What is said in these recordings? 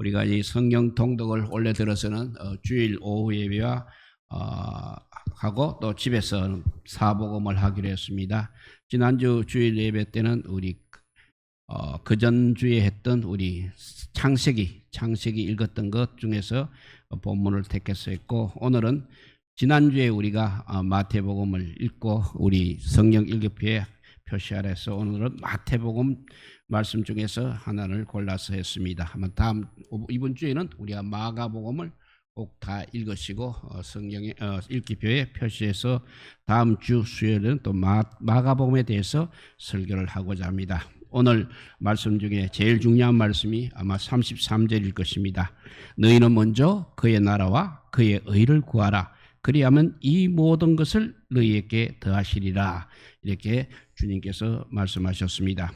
우리가 이 성경 통독을 올려 들어서는 어, 주일 오후 예배와 어, 하고 또 집에서 사복음을 하기로 했습니다. 지난주 주일 예배 때는 우리 어, 그전 주에 했던 우리 창세기 창세기 읽었던 것 중에서 본문을 택해서 했고 오늘은 지난주에 우리가 어, 마태복음을 읽고 우리 성경 일기표에 표시하래서 오늘은 마태복음 말씀 중에서 하나를 골라서 했습니다. 한번 다음 이번 주에는 우리가 마가복음을 꼭 다 읽으시고 어, 성경의 어, 읽기표에 표시해서 다음 주 수요일은 또 마, 마가복음에 대해서 설교를 하고자 합니다. 오늘 말씀 중에 제일 중요한 말씀이 아마 33절일 것입니다. 너희는 먼저 그의 나라와 그의 의를 구하라. 그리하면 이 모든 것을 너희에게 더하시리라. 이렇게 주님께서 말씀하셨습니다.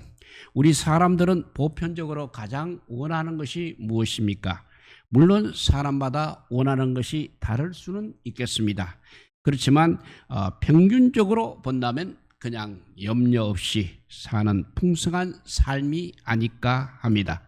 우리 사람들은 보편적으로 가장 원하는 것이 무엇입니까? 물론 사람마다 원하는 것이 다를 수는 있겠습니다. 그렇지만 어, 평균적으로 본다면 그냥 염려 없이 사는 풍성한 삶이 아닐까 합니다.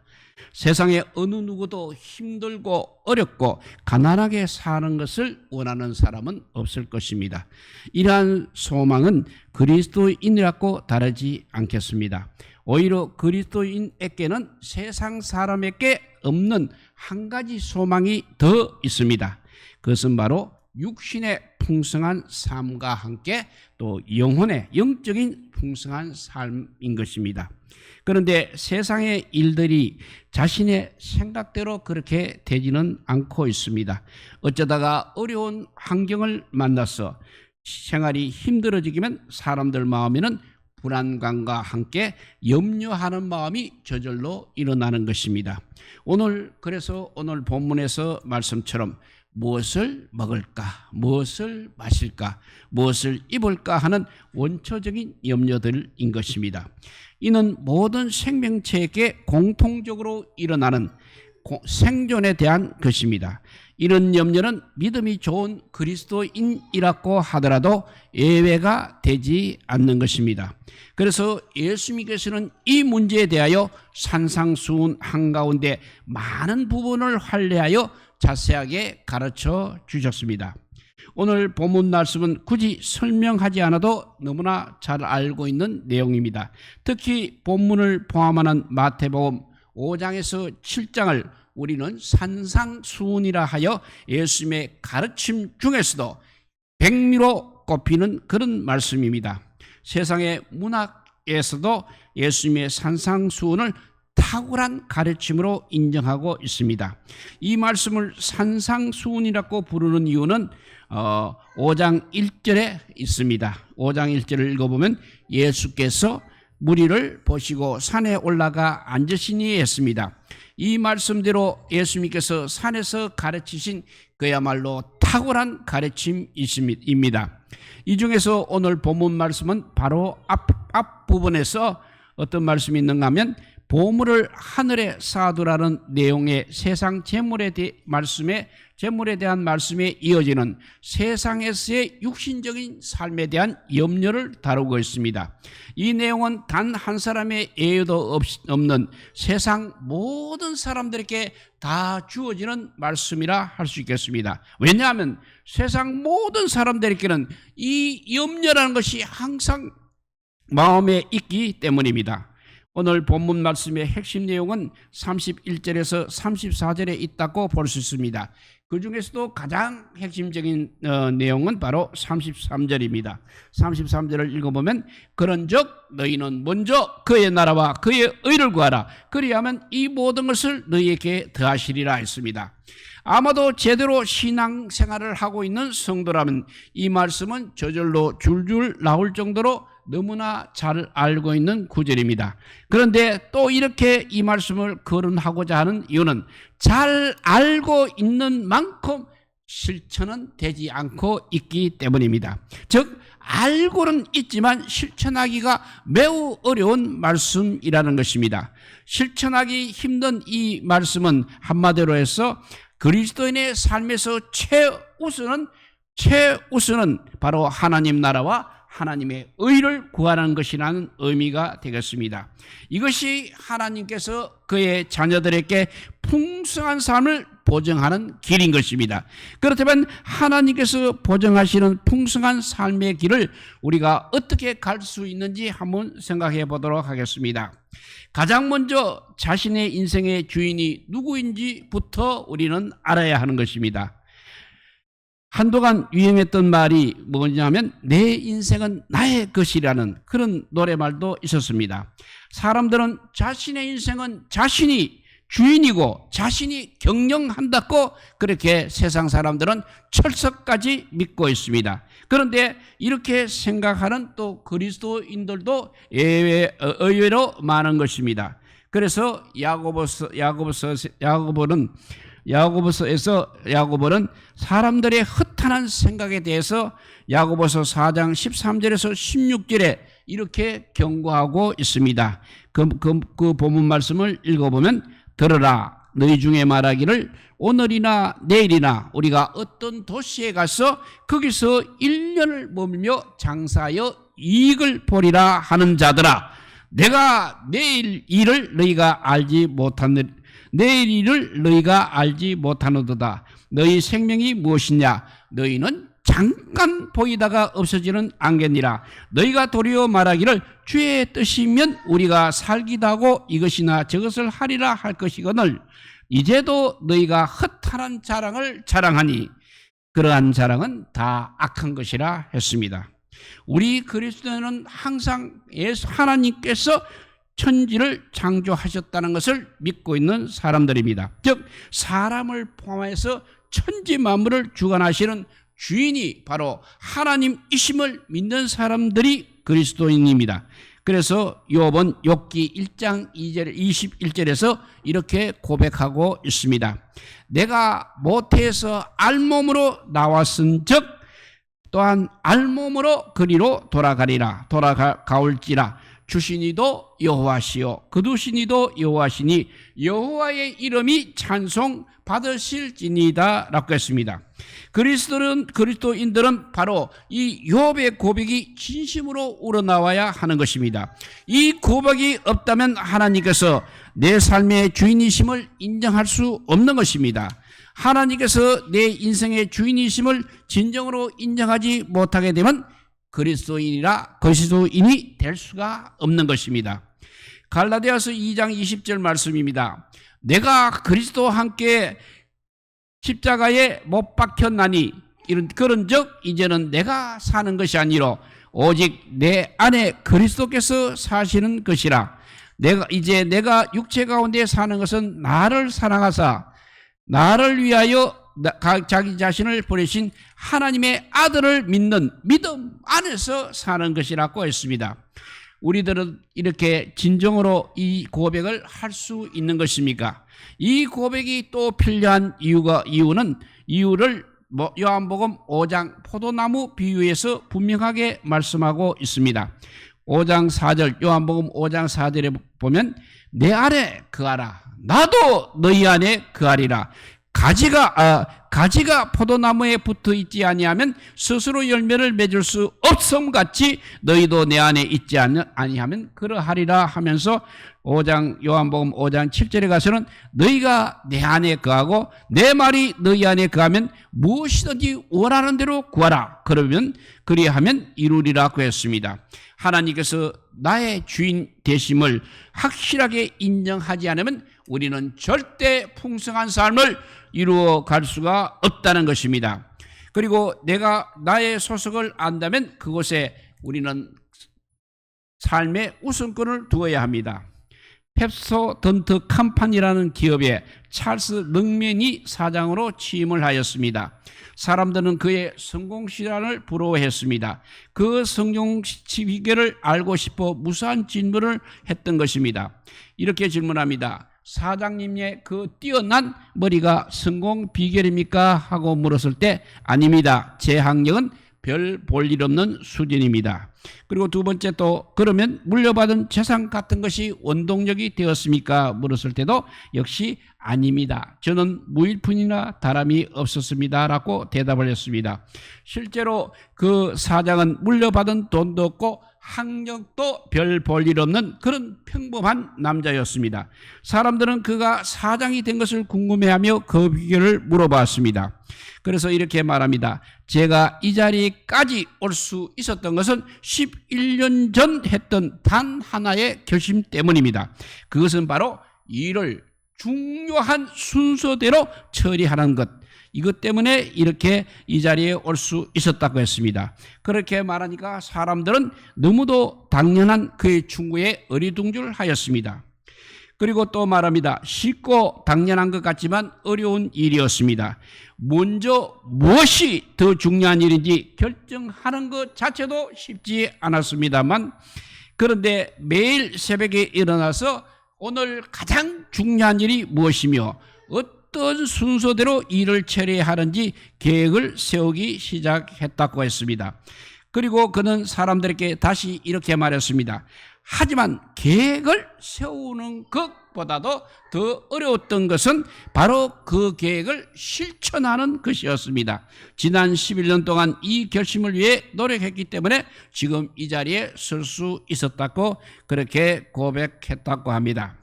세상에 어느 누구도 힘들고 어렵고 가난하게 사는 것을 원하는 사람은 없을 것입니다. 이러한 소망은 그리스도인이라고 다르지 않겠습니다. 오히려 그리스도인에게는 세상 사람에게 없는 한 가지 소망이 더 있습니다. 그것은 바로 육신의 풍성한 삶과 함께 또 영혼의 영적인 풍성한 삶인 것입니다. 그런데 세상의 일들이 자신의 생각대로 그렇게 되지는 않고 있습니다. 어쩌다가 어려운 환경을 만나서 생활이 힘들어지기면 사람들 마음에는 불안감과 함께 염려하는 마음이 저절로 일어나는 것입니다. 오늘 그래서 오늘 본문에서 말씀처럼 무엇을 먹을까, 무엇을 마실까, 무엇을 입을까 하는 원초적인 염려들인 것입니다. 이는 모든 생명체에게 공통적으로 일어나는 생존에 대한 것입니다. 이런 염려는 믿음이 좋은 그리스도인이라고 하더라도 예외가 되지 않는 것입니다. 그래서 예수님께서는 이 문제에 대하여 산상수훈 한가운데 많은 부분을 할례하여 자세하게 가르쳐 주셨습니다. 오늘 본문 말씀은 굳이 설명하지 않아도 너무나 잘 알고 있는 내용입니다. 특히 본문을 포함하는 마태복음 5장에서 7장을 우리는 산상수훈이라 하여 예수님의 가르침 중에서도 백미로 꼽히는 그런 말씀입니다. 세상의 문학에서도 예수님의 산상수훈을 탁월한 가르침으로 인정하고 있습니다. 이 말씀을 산상수훈이라고 부르는 이유는 어, 5장 1절에 있습니다. 5장 1절을 읽어보면 예수께서 무리를 보시고 산에 올라가 앉으시니 했습니다. 이 말씀대로 예수님께서 산에서 가르치신 그야말로 탁월한 가르침입니다. 이 중에서 오늘 본문 말씀은 바로 앞, 앞 부분에서 어떤 말씀이 있는가 하면 보물을 하늘에 쌓아두라는 내용의 세상 재물에 대해 말씀에 재물에 대한 말씀에 이어지는 세상에서의 육신적인 삶에 대한 염려를 다루고 있습니다. 이 내용은 단 한 사람의 예외도 없는 세상 모든 사람들에게 다 주어지는 말씀이라 할 수 있겠습니다. 왜냐하면 세상 모든 사람들에게는 이 염려라는 것이 항상 마음에 있기 때문입니다. 오늘 본문 말씀의 핵심 내용은 31절에서 34절에 있다고 볼 수 있습니다. 그 중에서도 가장 핵심적인 어, 내용은 바로 33절입니다. 33절을 읽어보면 그런즉 너희는 먼저 그의 나라와 그의 의를 구하라. 그리하면 이 모든 것을 너희에게 더하시리라 했습니다. 아마도 제대로 신앙 생활을 하고 있는 성도라면 이 말씀은 저절로 줄줄 나올 정도로 너무나 잘 알고 있는 구절입니다. 그런데 또 이렇게 이 말씀을 거론하고자 하는 이유는 잘 알고 있는 만큼 실천은 되지 않고 있기 때문입니다. 즉, 알고는 있지만 실천하기가 매우 어려운 말씀이라는 것입니다. 실천하기 힘든 이 말씀은 한마디로 해서 그리스도인의 삶에서 최우선은 최우선은 바로 하나님 나라와 하나님의 의를 구하는 것이라는 의미가 되겠습니다. 이것이 하나님께서 그의 자녀들에게 풍성한 삶을 보증하는 길인 것입니다. 그렇다면 하나님께서 보증하시는 풍성한 삶의 길을 우리가 어떻게 갈 수 있는지 한번 생각해 보도록 하겠습니다. 가장 먼저 자신의 인생의 주인이 누구인지부터 우리는 알아야 하는 것입니다. 한동안 유행했던 말이 뭐냐면 내 인생은 나의 것이라는 그런 노래말도 있었습니다. 사람들은 자신의 인생은 자신이 주인이고 자신이 경영한다고 그렇게 세상 사람들은 철석까지 믿고 있습니다. 그런데 이렇게 생각하는 또 그리스도인들도 예외, 어, 의외로 많은 것입니다. 그래서 야고보서 야고보서 야고보는 야고보서에서 야고보는 사람들의 허탄한 생각에 대해서 야고보서 4장 13절에서 16절에 이렇게 경고하고 있습니다. 그, 그, 그 본문 말씀을 읽어보면 들으라 너희 중에 말하기를 오늘이나 내일이나 우리가 어떤 도시에 가서 거기서 1년을 머물며 장사하여 이익을 보리라 하는 자들아 내가 내일 일을 너희가 알지 못하는 내일 일을 너희가 알지 못하노도다. 너희 생명이 무엇이냐? 너희는 잠깐 보이다가 없어지는 안개니라. 너희가 도리어 말하기를 주의 뜻이면 우리가 살기도 하고 이것이나 저것을 하리라 할 것이거늘. 이제도 너희가 허탈한 자랑을 자랑하니 그러한 자랑은 다 악한 것이라 했습니다. 우리 그리스도는 항상 예수 하나님께서 천지를 창조하셨다는 것을 믿고 있는 사람들입니다. 즉 사람을 포함해서 천지 만물을 주관하시는 주인이 바로 하나님이심을 믿는 사람들이 그리스도인입니다. 그래서 요번 욥기 1장 2절 21절에서 이렇게 고백하고 있습니다. 내가 모태에서 알몸으로 나왔은즉 또한 알몸으로 그리로 돌아가리라 돌아가올지라 주신이도 여호와시요 그두신이도 여호와시니 여호와의 이름이 찬송 받으실지니다라고 했습니다. 그리스도는 그리스도인들은 바로 이 욥의 고백이 진심으로 우러나와야 하는 것입니다. 이 고백이 없다면 하나님께서 내 삶의 주인이심을 인정할 수 없는 것입니다. 하나님께서 내 인생의 주인이심을 진정으로 인정하지 못하게 되면 그리스도인이라 그리스도인이 될 수가 없는 것입니다. 갈라디아서 2장 20절 말씀입니다. 내가 그리스도와 함께 십자가에 못 박혔나니 이런 그런즉 이제는 내가 사는 것이 아니로 오직 내 안에 그리스도께서 사시는 것이라 내가 이제 내가 육체 가운데 사는 것은 나를 사랑하사 나를 위하여 자기 자신을 보내신 하나님의 아들을 믿는 믿음 안에서 사는 것이라고 했습니다. 우리들은 이렇게 진정으로 이 고백을 할 수 있는 것입니까? 이 고백이 또 필요한 이유가 이유는 이유를 뭐 요한복음 5장 포도나무 비유에서 분명하게 말씀하고 있습니다. 5장 4절 요한복음 5장 4절에 보면 내 안에 그하라 나도 너희 안에 그하리라 가지가 아, 가지가 포도나무에 붙어 있지 아니하면 스스로 열매를 맺을 수 없음 같이 너희도 내 안에 있지 아니하면 그러하리라 하면서 5장 요한복음 5장 7절에 가서는 너희가 내 안에 거하고 내 말이 너희 안에 거하면 무엇이든지 원하는 대로 구하라 그러면 그리하면 이루리라고 했습니다. 하나님께서 나의 주인 되심을 확실하게 인정하지 않으면 우리는 절대 풍성한 삶을 이루어 갈 수가 없다는 것입니다. 그리고 내가 나의 소속을 안다면 그곳에 우리는 삶의 우선권을 두어야 합니다. 펩소 던트 캄판이라는 기업에 찰스 능맨이 사장으로 취임을 하였습니다. 사람들은 그의 성공 시간을 부러워했습니다. 그 성공 비결을 알고 싶어 무수한 질문을 했던 것입니다. 이렇게 질문합니다. 사장님의 그 뛰어난 머리가 성공 비결입니까? 하고 물었을 때 아닙니다. 제 학력은 별 볼 일 없는 수준입니다. 그리고 두 번째 또 그러면 물려받은 재산 같은 것이 원동력이 되었습니까? 물었을 때도 역시 아닙니다. 저는 무일푼이나 다람이 없었습니다 라고 대답을 했습니다. 실제로 그 사장은 물려받은 돈도 없고 학력도 별 볼 일 없는 그런 평범한 남자였습니다. 사람들은 그가 사장이 된 것을 궁금해하며 그 비결을 물어봤습니다. 그래서 이렇게 말합니다. 제가 이 자리까지 올 수 있었던 것은 11년 전 했던 단 하나의 결심 때문입니다. 그것은 바로 일을 중요한 순서대로 처리하는 것. 이것 때문에 이렇게 이 자리에 올 수 있었다고 했습니다. 그렇게 말하니까 사람들은 너무도 당연한 그의 충고에 어리둥절 하였습니다. 그리고 또 말합니다. 쉽고 당연한 것 같지만 어려운 일이었습니다. 먼저 무엇이 더 중요한 일인지 결정하는 것 자체도 쉽지 않았습니다만 그런데 매일 새벽에 일어나서 오늘 가장 중요한 일이 무엇이며 어떤 순서대로 일을 처리하는지 계획을 세우기 시작했다고 했습니다. 그리고 그는 사람들에게 다시 이렇게 말했습니다. 하지만 계획을 세우는 것보다도 더 어려웠던 것은 바로 그 계획을 실천하는 것이었습니다. 지난 11년 동안 이 결심을 위해 노력했기 때문에 지금 이 자리에 설 수 있었다고 그렇게 고백했다고 합니다.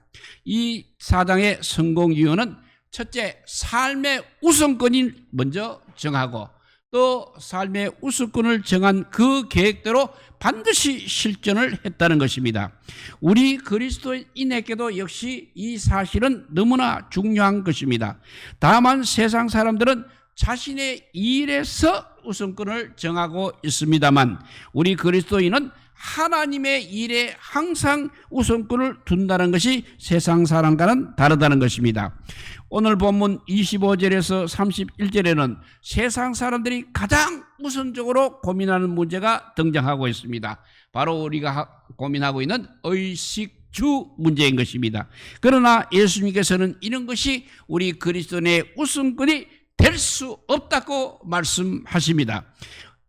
이 사장의 성공 이유는 첫째, 삶의 우선권이 먼저 정하고 또 삶의 우선권을 정한 그 계획대로 반드시 실전을 했다는 것입니다. 우리 그리스도인에게도 역시 이 사실은 너무나 중요한 것입니다. 다만 세상 사람들은 자신의 일에서 우선권을 정하고 있습니다만 우리 그리스도인은 하나님의 일에 항상 우선권을 둔다는 것이 세상 사람과는 다르다는 것입니다. 오늘 본문 25절에서 31절에는 세상 사람들이 가장 우선적으로 고민하는 문제가 등장하고 있습니다. 바로 우리가 고민하고 있는 의식주 문제인 것입니다. 그러나 예수님께서는 이런 것이 우리 그리스도인의 우선권이 될 수 없다고 말씀하십니다.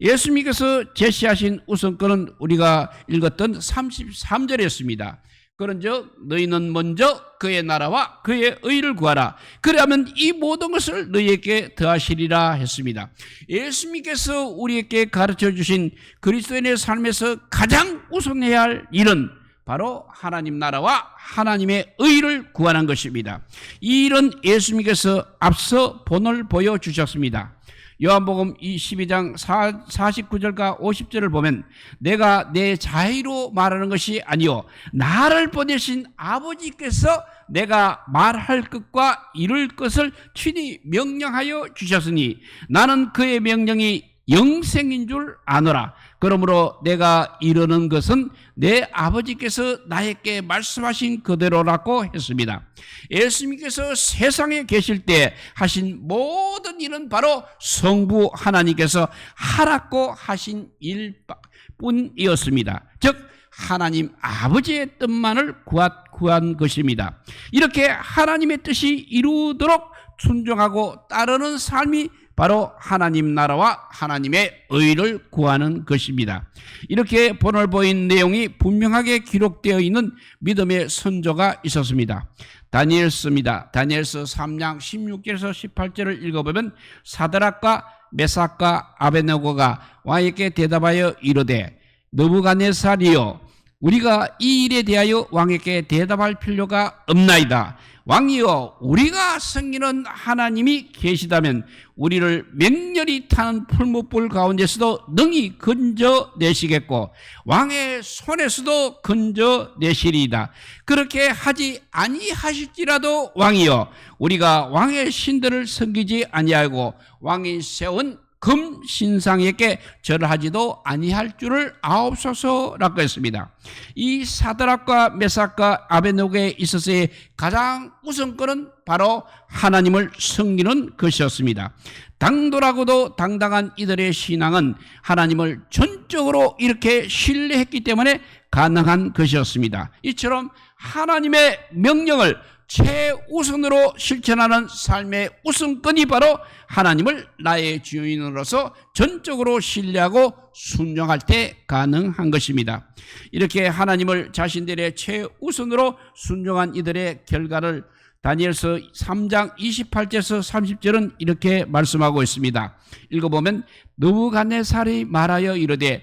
예수님께서 제시하신 우선권은 우리가 읽었던 33절이었습니다. 그런즉 너희는 먼저 그의 나라와 그의 의를 구하라. 그러면 이 모든 것을 너희에게 더하시리라 했습니다. 예수님께서 우리에게 가르쳐 주신 그리스도인의 삶에서 가장 우선해야 할 일은 바로 하나님 나라와 하나님의 의를 구하는 것입니다. 이 일은 예수님께서 앞서 본을 보여 주셨습니다. 요한복음 22장 49절과 50절을 보면 내가 내 자의로 말하는 것이 아니요 나를 보내신 아버지께서 내가 말할 것과 이룰 것을 친히 명령하여 주셨으니 나는 그의 명령이 영생인 줄 아노라. 그러므로 내가 이르는 것은 내 아버지께서 나에게 말씀하신 그대로라고 했습니다. 예수님께서 세상에 계실 때 하신 모든 일은 바로 성부 하나님께서 하라고 하신 일뿐이었습니다. 즉 하나님 아버지의 뜻만을 구한 것입니다. 이렇게 하나님의 뜻이 이루도록 순종하고 따르는 삶이 바로 하나님 나라와 하나님의 의를 구하는 것입니다. 이렇게 본을 보인 내용이 분명하게 기록되어 있는 믿음의 선조가 있었습니다. 다니엘서입니다. 다니엘서 3장 16절에서 18절을 읽어보면 사드락과 메삭과 아베네고가 왕에게 대답하여 이르되 너부갓네살이여 우리가 이 일에 대하여 왕에게 대답할 필요가 없나이다. 왕이여 우리가 섬기는 하나님이 계시다면 우리를 맹렬히 타는 풀무불 가운데서도 능히 건져내시겠고 왕의 손에서도 건져내시리이다. 그렇게 하지 아니하실지라도 왕이여 우리가 왕의 신들을 섬기지 아니하고 왕이 세운 금 신상에게 절하지도 아니할 줄을 아옵소서라고 했습니다. 이 사드락과 메삭과 아베노게 있어서의 가장 우선권은 바로 하나님을 섬기는 것이었습니다. 당돌하고도 당당한 이들의 신앙은 하나님을 전적으로 이렇게 신뢰했기 때문에 가능한 것이었습니다. 이처럼 하나님의 명령을 최우선으로 실천하는 삶의 우선권이 바로 하나님을 나의 주인으로서 전적으로 신뢰하고 순종할 때 가능한 것입니다. 이렇게 하나님을 자신들의 최우선으로 순종한 이들의 결과를 다니엘서 3장 28절에서 30절은 이렇게 말씀하고 있습니다. 읽어보면 느부갓네살이 말하여 이르되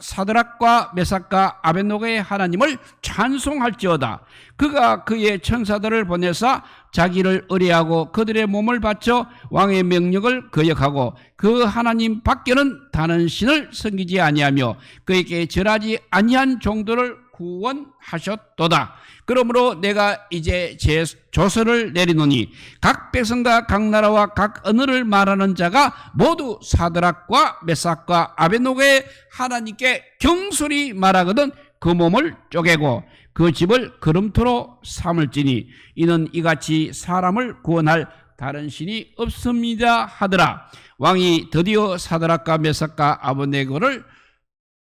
사드락과 메삭과 아벤노가의 하나님을 찬송할지어다. 그가 그의 천사들을 보내사 자기를 의뢰하고 그들의 몸을 바쳐 왕의 명령을 거역하고 그 하나님 밖에는 다른 신을 섬기지 아니하며 그에게 절하지 아니한 종들을 구원하셨도다. 그러므로 내가 이제 제 조서를 내리노니 각 백성과 각 나라와 각 언어를 말하는 자가 모두 사드락과 메삭과 아벤노가의 하나님께 경솔히 말하거든 그 몸을 쪼개고 그 집을 걸음토로 삼을지니 이는 이같이 사람을 구원할 다른 신이 없습니다 하더라 왕이 드디어 사드락과 메삭과 아벤노가를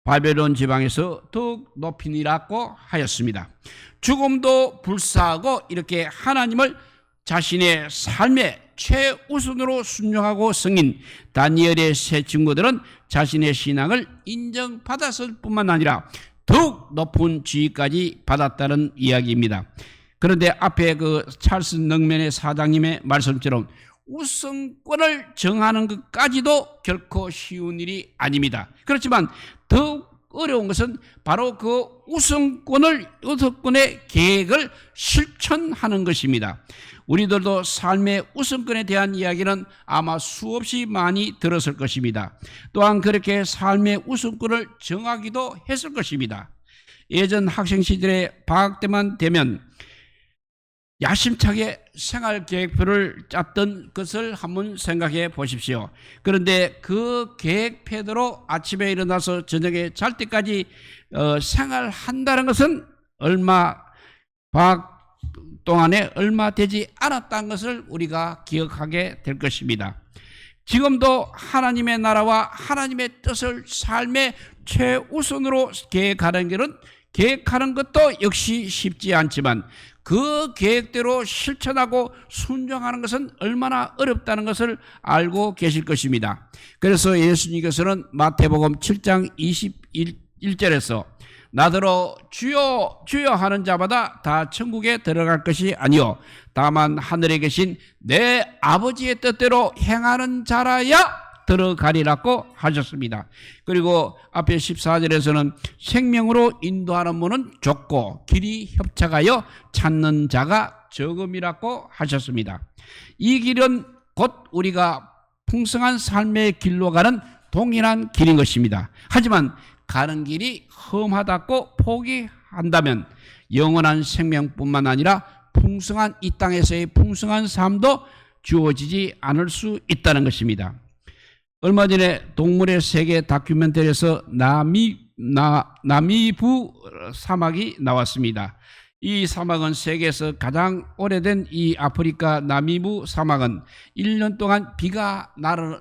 바벨론 지방에서 더욱 높이니라고 하였습니다. 죽음도 불사하고 이렇게 하나님을 자신의 삶의 최우선으로 순종하고 승인 다니엘의 세 친구들은 자신의 신앙을 인정받았을 뿐만 아니라 더욱 높은 지위까지 받았다는 이야기입니다. 그런데 앞에 그 찰스 능면의 사장님의 말씀처럼 우선권을 정하는 것까지도 결코 쉬운 일이 아닙니다. 그렇지만 더 어려운 것은 바로 그 우선권을 우선권의 계획을 실천하는 것입니다. 우리들도 삶의 우선권에 대한 이야기는 아마 수없이 많이 들었을 것입니다. 또한 그렇게 삶의 우선권을 정하기도 했을 것입니다. 예전 학생 시절에 방학 때만 되면 야심차게 생활 계획표를 짰던 것을 한번 생각해 보십시오. 그런데 그 계획표대로 아침에 일어나서 저녁에 잘 때까지 어, 생활한다는 것은 얼마 방학 동안에 얼마 되지 않았다는 것을 우리가 기억하게 될 것입니다. 지금도 하나님의 나라와 하나님의 뜻을 삶의 최우선으로 계획하는 길은 계획하는 것도 역시 쉽지 않지만 그 계획대로 실천하고 순종하는 것은 얼마나 어렵다는 것을 알고 계실 것입니다. 그래서 예수님께서는 마태복음 7장 21절에서 나더러 주여 주여 하는 자마다 다 천국에 들어갈 것이 아니요 다만 하늘에 계신 내 아버지의 뜻대로 행하는 자라야 들어가리라고 하셨습니다. 그리고 앞에 14절에서는 생명으로 인도하는 문은 좁고 길이 협착하여 찾는 자가 적음이라고 하셨습니다. 이 길은 곧 우리가 풍성한 삶의 길로 가는 동일한 길인 것입니다. 하지만 가는 길이 험하다고 포기한다면 영원한 생명뿐만 아니라 풍성한 이 땅에서의 풍성한 삶도 주어지지 않을 수 있다는 것입니다. 얼마 전에 동물의 세계 다큐멘터리에서 나미 나, 나미부 사막이 나왔습니다. 이 사막은 세계에서 가장 오래된 이 아프리카 나미부 사막은 1년 동안 비가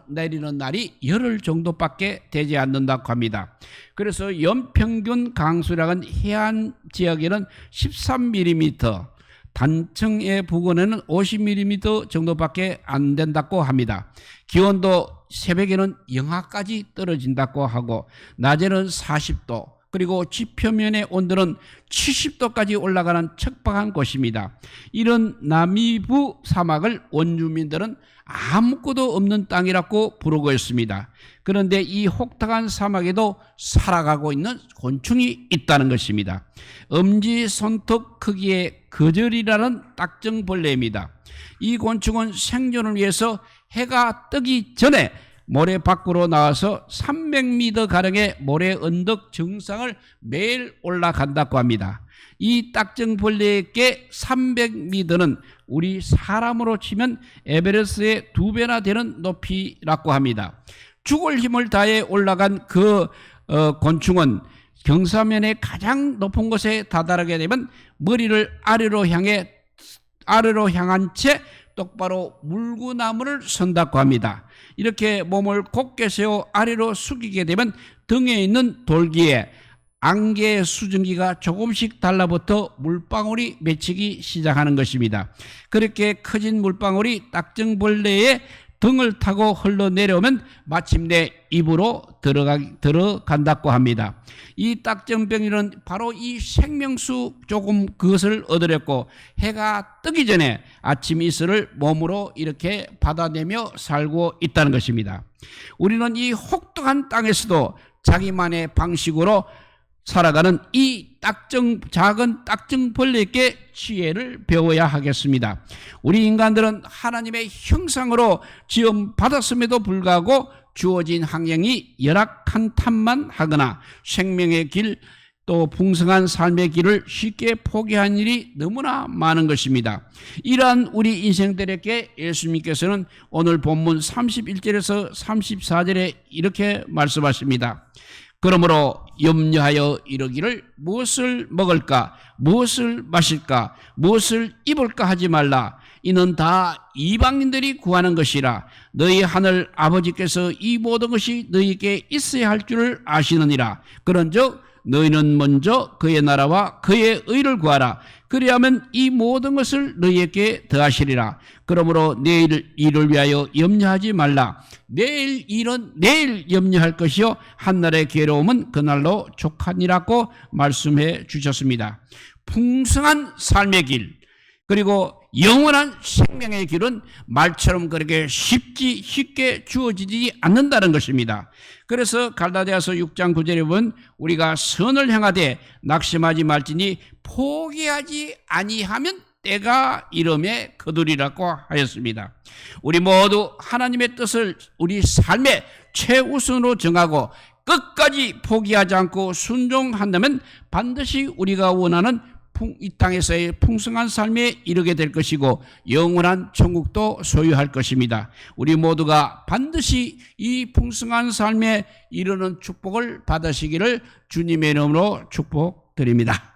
내리는 날이 열흘 정도밖에 되지 않는다고 합니다. 그래서 연평균 강수량은 해안 지역에는 13mm, 단층의 부근에는 50mm 정도밖에 안 된다고 합니다. 기온도 새벽에는 영하까지 떨어진다고 하고 낮에는 40도 그리고 지표면의 온도는 70도까지 올라가는 척박한 곳입니다. 이런 남미부 사막을 원주민들은 아무것도 없는 땅이라고 부르고 있습니다. 그런데 이 혹독한 사막에도 살아가고 있는 곤충이 있다는 것입니다. 엄지 손톱 크기의 거절이라는 딱정벌레입니다. 이 곤충은 생존을 위해서 해가 뜨기 전에 모래 밖으로 나와서 300m 가량의 모래 언덕 정상을 매일 올라간다고 합니다. 이 딱정 벌레에게 300m는 우리 사람으로 치면 에베레스트의 두 배나 되는 높이라고 합니다. 죽을 힘을 다해 올라간 그 어, 곤충은 경사면의 가장 높은 곳에 다다르게 되면 머리를 아래로 향해 아래로 향한 채 똑바로 물구나무를 선다고 합니다. 이렇게 몸을 곧게 세워 아래로 숙이게 되면 등에 있는 돌기에 안개 수증기가 조금씩 달라붙어 물방울이 맺히기 시작하는 것입니다. 그렇게 커진 물방울이 딱정벌레의 등을 타고 흘러내려오면 마침내 입으로 들어가, 들어간다고 합니다. 이 딱정병이는 바로 이 생명수 조금 그것을 얻으렸고 해가 뜨기 전에 아침 이슬을 몸으로 이렇게 받아내며 살고 있다는 것입니다. 우리는 이 혹독한 땅에서도 자기만의 방식으로 살아가는 이 딱정 작은 딱정 벌레에게 지혜를 배워야 하겠습니다. 우리 인간들은 하나님의 형상으로 지음 받았음에도 불구하고 주어진 환경이 열악한 탓만 하거나 생명의 길 또 풍성한 삶의 길을 쉽게 포기한 일이 너무나 많은 것입니다. 이러한 우리 인생들에게 예수님께서는 오늘 본문 31절에서 34절에 이렇게 말씀하십니다. 그러므로 염려하여 이르기를 무엇을 먹을까, 무엇을 마실까, 무엇을 입을까 하지 말라. 이는 다 이방인들이 구하는 것이라. 너희 하늘 아버지께서 이 모든 것이 너희에게 있어야 할 줄을 아시느니라. 그런즉 너희는 먼저 그의 나라와 그의 의를 구하라. 그리하면 이 모든 것을 너희에게 더하시리라. 그러므로 내일 일을 위하여 염려하지 말라. 내일 일은 내일 염려할 것이요 한날의 괴로움은 그날로 족하니라고 말씀해 주셨습니다. 풍성한 삶의 길 그리고 영원한 생명의 길은 말처럼 그렇게 쉽지 쉽게 주어지지 않는다는 것입니다. 그래서 갈라디아서 6장 9절에 보면 우리가 선을 행하되 낙심하지 말지니 포기하지 아니하면 때가 이름에 거두리라고 하였습니다. 우리 모두 하나님의 뜻을 우리 삶의 최우선으로 정하고 끝까지 포기하지 않고 순종한다면 반드시 우리가 원하는 풍- 이 땅에서의 풍성한 삶에 이르게 될 것이고 영원한 천국도 소유할 것입니다. 우리 모두가 반드시 이 풍성한 삶에 이르는 축복을 받으시기를 주님의 이름으로 축복드립니다.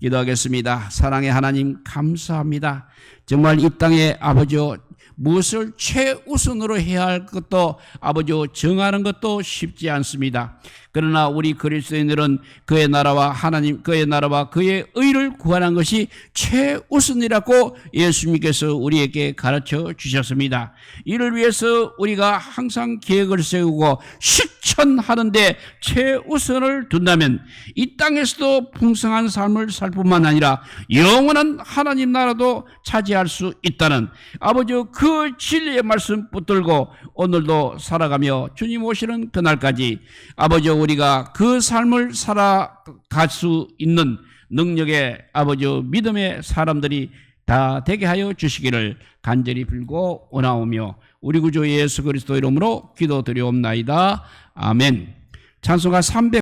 기도하겠습니다. 사랑의 하나님 감사합니다. 정말 이 땅에 아버지요 무엇을 최우선으로 해야 할 것도 아버지요 정하는 것도 쉽지 않습니다. 그러나 우리 그리스도인들은 그의 나라와 하나님 그의 나라와 그의 의를 구하는 것이 최우선이라고 예수님께서 우리에게 가르쳐 주셨습니다. 이를 위해서 우리가 항상 계획을 세우고 실천하는데 최우선을 둔다면 이 땅에서도 풍성한 삶을 살 뿐만 아니라 영원한 하나님 나라도 차지할 수 있다는 아버지 그 진리의 말씀 붙들고 오늘도 살아가며 주님 오시는 그날까지 아버지 우리가 그 삶을 살아갈 수 있는 능력의 아버지 믿음의 사람들이 다 되게 하여 주시기를 간절히 빌고 원하오며 우리 구주 예수 그리스도 이름으로 기도드리옵나이다. 아멘. 찬송가 300